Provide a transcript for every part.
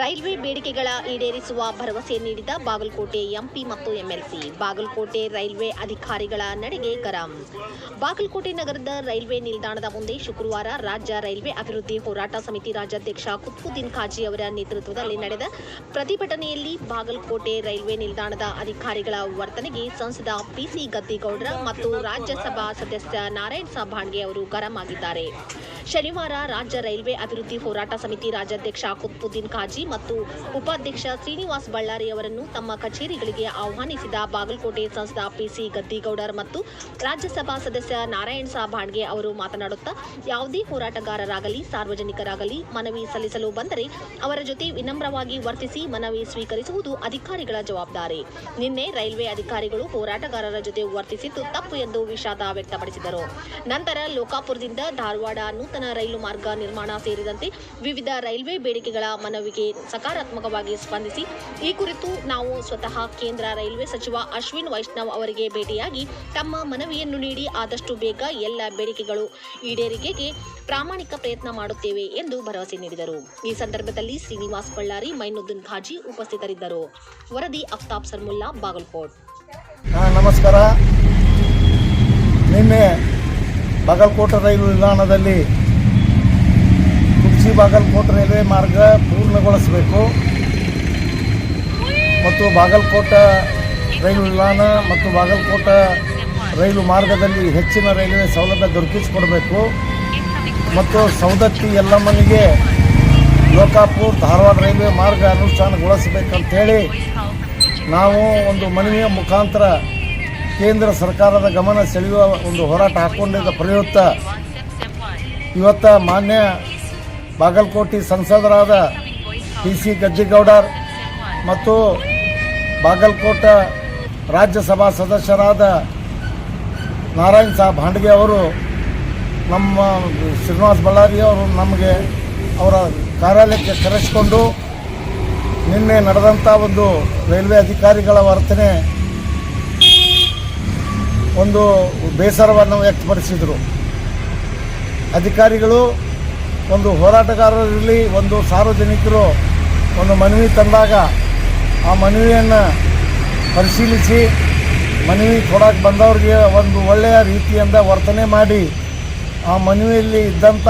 Railway ಬೇಡಿಕೆಗಳ ಈಡೇರಿಸುವ ಭರವಸೆ ನೀಡಿದ ಬಾಗಲಕೋಟೆ ಎಂಪಿ ಮತ್ತು ಎಂಎಲ್ಸಿ. ಬಾಗಲಕೋಟೆ ರೈಲ್ವೆ ಅಧಿಕಾರಿಗಳ ನಡೆಗೆ ಗರಂ. ಬಾಗಲಕೋಟೆ ನಗರದ ರೈಲ್ವೆ ನಿಲ್ದಾಣದ ಮುಂದೆ ಶುಕ್ರವಾರ ರಾಜ್ಯ ರೈಲ್ವೆ ಅಭಿವೃದ್ಧಿ ಹೋರಾಟ ಸಮಿತಿ ರಾಜ್ಯಾಧ್ಯಕ್ಷ ಕುತ್ಬುದ್ದೀನ್ ಖಾಜಿ ಅವರ ನೇತೃತ್ವದಲ್ಲಿ ನಡೆದ ಪ್ರತಿಭಟನೆಯಲ್ಲಿ ಬಾಗಲಕೋಟೆ ರೈಲ್ವೆ ನಿಲ್ದಾಣದ ಅಧಿಕಾರಿಗಳ ವರ್ತನೆಗೆ ಸಂಸದ ಪಿಸಿ ಗದ್ದಿಗೌಡರ ಮತ್ತು ರಾಜ್ಯಸಭಾ ಸದಸ್ಯ ನಾರಾಯಣ್ ಸಾಬಾಣ್ಗೆ ಅವರು ಗರಂ ಆಗಿದ್ದಾರೆ. ಶನಿವಾರ ರಾಜ್ಯ ರೈಲ್ವೆ ಅಭಿವೃದ್ಧಿ ಹೋರಾಟ ಸಮಿತಿ ರಾಜ್ಯಾಧ್ಯಕ್ಷ ಕುತ್ಬುದ್ದೀನ್ ಖಾಜಿ ಮತ್ತು ಉಪಾಧ್ಯಕ್ಷ ಶ್ರೀನಿವಾಸ್ ಬಳ್ಳಾರಿ ಅವರನ್ನು ತಮ್ಮ ಕಚೇರಿಗಳಿಗೆ ಆಹ್ವಾನಿಸಿದ ಬಾಗಲಕೋಟೆ ಸಂಸದ ಪಿಸಿ ಗದ್ದಿಗೌಡರ್ ಮತ್ತು ರಾಜ್ಯಸಭಾ ಸದಸ್ಯ ನಾರಾಯಣ್ ಸಾಬಾಣ್ಗೆ ಅವರು ಮಾತನಾಡುತ್ತಾ, ಯಾವುದೇ ಹೋರಾಟಗಾರರಾಗಲಿ, ಸಾರ್ವಜನಿಕರಾಗಲಿ ಮನವಿ ಸಲ್ಲಿಸಲು ಬಂದರೆ ಅವರ ಜೊತೆ ವಿನಮ್ರವಾಗಿ ವರ್ತಿಸಿ ಮನವಿ ಸ್ವೀಕರಿಸುವುದು ಅಧಿಕಾರಿಗಳ ಜವಾಬ್ದಾರಿ. ನಿನ್ನೆ ರೈಲ್ವೆ ಅಧಿಕಾರಿಗಳು ಹೋರಾಟಗಾರರ ಜೊತೆ ವರ್ತಿಸಿದ್ದು ತಪ್ಪು ಎಂದು ವಿಷಾದ ವ್ಯಕ್ತಪಡಿಸಿದರು. ನಂತರ ಲೋಕಾಪುರದಿಂದ ಧಾರವಾಡ ನೂತನ ರೈಲು ಮಾರ್ಗ ನಿರ್ಮಾಣ ಸೇರಿದಂತೆ ವಿವಿಧ ರೈಲ್ವೆ ಬೇಡಿಕೆಗಳ ಮನವಿಗೆ ಸಕಾರಾತ್ಮಕವಾಗಿ ಸ್ಪಂದಿಸಿ. ಈ ಕುರಿತು ನಾವು ಸ್ವತಃ ಕೇಂದ್ರ ರೈಲ್ವೆ ಸಚಿವ ಅಶ್ವಿನ್ ವೈಷ್ಣವ್ ಅವರಿಗೆ ಭೇಟಿಯಾಗಿ ತಮ್ಮ ಮನವಿಯನ್ನು ನೀಡಿ ಆದಷ್ಟು ಬೇಗ ಎಲ್ಲ ಬೇಡಿಕೆಗಳು ಈಡೇರಿಕೆಗೆ ಪ್ರಾಮಾಣಿಕ ಪ್ರಯತ್ನ ಮಾಡುತ್ತೇವೆ ಎಂದು ಭರವಸೆ ನೀಡಿದರು. ಈ ಸಂದರ್ಭದಲ್ಲಿ ಶ್ರೀನಿವಾಸ್ ಬಳ್ಳಾರಿ, ಮೈನುದ್ದೀನ್ ಖಾಜಿ ಉಪಸ್ಥಿತರಿದ್ದರು. ವರದಿ ಅಫ್ತಾಬ್ ಸರ್ಮುಲ್ಲಾ, ಬಾಗಲಕೋಟ್. ನಮಸ್ಕಾರ. ನಿನ್ನೆ ಬಾಗಲಕೋಟೆ ರೈಲು ನಿಲ್ದಾಣದಲ್ಲಿ ಕುರ್ಚಿ ಬಾಗಲಕೋಟೆ ರೈಲ್ವೆ ಮಾರ್ಗ ಪೂರ್ಣಗೊಳಿಸಬೇಕು. ಮತ್ತು ಬಾಗಲಕೋಟೆ ರೈಲು ನಿಲ್ದಾಣ ಮತ್ತು ಬಾಗಲಕೋಟೆ ರೈಲು ಮಾರ್ಗದಲ್ಲಿ ಹೆಚ್ಚಿನ ರೈಲ್ವೆ ಸೌಲಭ್ಯ ದೊರಕಿಸಿಕೊಡಬೇಕು. ಮತ್ತು ಸೌದತ್ತಿ ಯಲ್ಲಮ್ಮನಿಗೆ ಲೋಕಾಪುರ್ ಧಾರವಾಡ ರೈಲ್ವೆ ಮಾರ್ಗ ಅನುಷ್ಠಾನಗೊಳಿಸಬೇಕಂತೇಳಿ ನಾವು ಒಂದು ಮನವಿಯ ಮುಖಾಂತರ ಕೇಂದ್ರ ಸರ್ಕಾರದ ಗಮನ ಸೆಳೆಯುವ ಒಂದು ಹೋರಾಟ ಹಾಕ್ಕೊಂಡಿದ್ದ ಪ್ರಯುಕ್ತ. ಇವತ್ತ ಮಾನ್ಯ ಬಾಗಲಕೋಟೆ ಸಂಸದರಾದ ಪಿ ಸಿ ಗಜ್ಜಿಗೌಡರ್ ಮತ್ತು ಬಾಗಲಕೋಟೆ ರಾಜ್ಯಸಭಾ ಸದಸ್ಯರಾದ ನಾರಾಯಣ್ ಸಾಬ್ ಭಾಂಡ್ಗೆ ಅವರು ನಮ್ಮ ಶ್ರೀನಿವಾಸ್ ಬಳ್ಳಾರಿ ಅವರು ನಮಗೆ ಅವರ ಕಾರ್ಯಾಲಯಕ್ಕೆ ಕರೆಸಿಕೊಂಡು ನಿನ್ನೆ ನಡೆದಂಥ ಒಂದು ರೈಲ್ವೆ ಅಧಿಕಾರಿಗಳ ವರ್ತನೆ ಒಂದು ಬೇಸರವನ್ನು ವ್ಯಕ್ತಪಡಿಸಿದರು. ಅಧಿಕಾರಿಗಳು ಒಂದು ಹೋರಾಟಗಾರರಿರಲಿ ಒಂದು ಸಾರ್ವಜನಿಕರು ಒಂದು ಮನವಿ ತಂದಾಗ ಆ ಮನವಿಯನ್ನು ಪರಿಶೀಲಿಸಿ ಮನವಿ ಕೊಡಕ್ಕೆ ಬಂದವ್ರಿಗೆ ಒಂದು ಒಳ್ಳೆಯ ರೀತಿಯಿಂದ ವರ್ತನೆ ಮಾಡಿ ಆ ಮನವಿಯಲ್ಲಿ ಇದ್ದಂಥ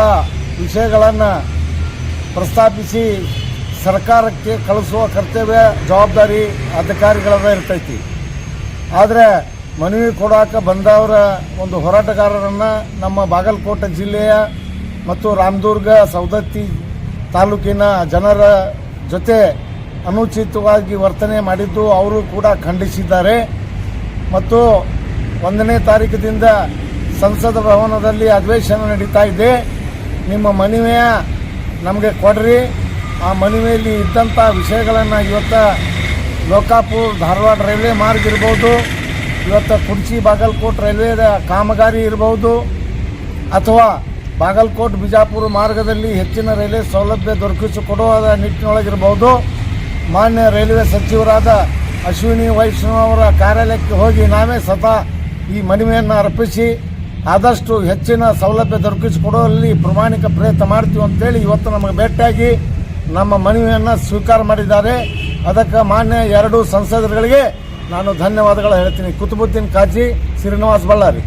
ವಿಷಯಗಳನ್ನು ಪ್ರಸ್ತಾಪಿಸಿ ಸರ್ಕಾರಕ್ಕೆ ಕಳಿಸುವ ಕರ್ತವ್ಯ ಜವಾಬ್ದಾರಿ ಅಧಿಕಾರಿಗಳದ ಇರ್ತೈತಿ. ಆದರೆ ಮನವಿ ಕೊಡೋಕೆ ಬಂದವರ ಒಂದು ಹೋರಾಟಗಾರರನ್ನು ನಮ್ಮ ಬಾಗಲಕೋಟೆ ಜಿಲ್ಲೆಯ ಮತ್ತು ರಾಮದುರ್ಗ ಸೌದತ್ತಿ ತಾಲೂಕಿನ ಜನರ ಜೊತೆ ಅನುಚಿತವಾಗಿ ವರ್ತನೆ ಮಾಡಿದ್ದು ಅವರು ಕೂಡ ಖಂಡಿಸಿದ್ದಾರೆ. ಮತ್ತು ಒಂದನೇ ತಾರೀಕಿನಿಂದ ಸಂಸದ ಭವನದಲ್ಲಿ ಅಧಿವೇಶನ ನಡೀತಾ ಇದೆ. ನಿಮ್ಮ ಮನವಿಯ ನಮಗೆ ಕೊಡ್ರಿ. ಆ ಮನವಿಯಲ್ಲಿ ಇದ್ದಂಥ ವಿಷಯಗಳನ್ನು ಇವತ್ತು ಲೋಕಾಪುರ್, ಧಾರವಾಡ ರೈಲ್ವೆ ಮಾರ್ಗ ಇರ್ಬೋದು, ಇವತ್ತು ಕುರ್ಚಿ, ಬಾಗಲಕೋಟ್ ರೈಲ್ವೆ ಕಾಮಗಾರಿ ಇರ್ಬೋದು, ಅಥವಾ ಬಾಗಲಕೋಟ್ ಬಿಜಾಪುರ ಮಾರ್ಗದಲ್ಲಿ ಹೆಚ್ಚಿನ ರೈಲ್ವೆ ಸೌಲಭ್ಯ ದೊರಕಿಸಿಕೊಡುವ ನಿಟ್ಟಿನೊಳಗಿರಬಹುದು. ಮಾನ್ಯ ರೈಲ್ವೆ ಸಚಿವರಾದ ಅಶ್ವಿನಿ ವೈಷ್ಣವ್ ಅವರ ಕಾರ್ಯಾಲಯಕ್ಕೆ ಹೋಗಿ ನಾವೇ ಸ್ವತಃ ಈ ಮನವಿಯನ್ನು ಅರ್ಪಿಸಿ ಆದಷ್ಟು ಹೆಚ್ಚಿನ ಸೌಲಭ್ಯ ದೊರಕಿಸಿಕೊಡುವಲ್ಲಿ ಪ್ರಮಾಣಿಕ ಪ್ರಯತ್ನ ಮಾಡ್ತೀವಿ ಅಂತೇಳಿ ಇವತ್ತು ನಮಗೆ ಭೇಟಿಯಾಗಿ ನಮ್ಮ ಮನವಿಯನ್ನು ಸ್ವೀಕಾರ ಮಾಡಿದ್ದಾರೆ. ಅದಕ್ಕೆ ಮಾನ್ಯ ಎರಡು ಸಂಸದರುಗಳಿಗೆ ನಾನು ಧನ್ಯವಾದಗಳು ಹೇಳ್ತೀನಿ. ಕುತುಬುದ್ದೀನ್ ಕಾಜಿ, ಶ್ರೀನಿವಾಸ್ ಬಳ್ಳಾರಿ.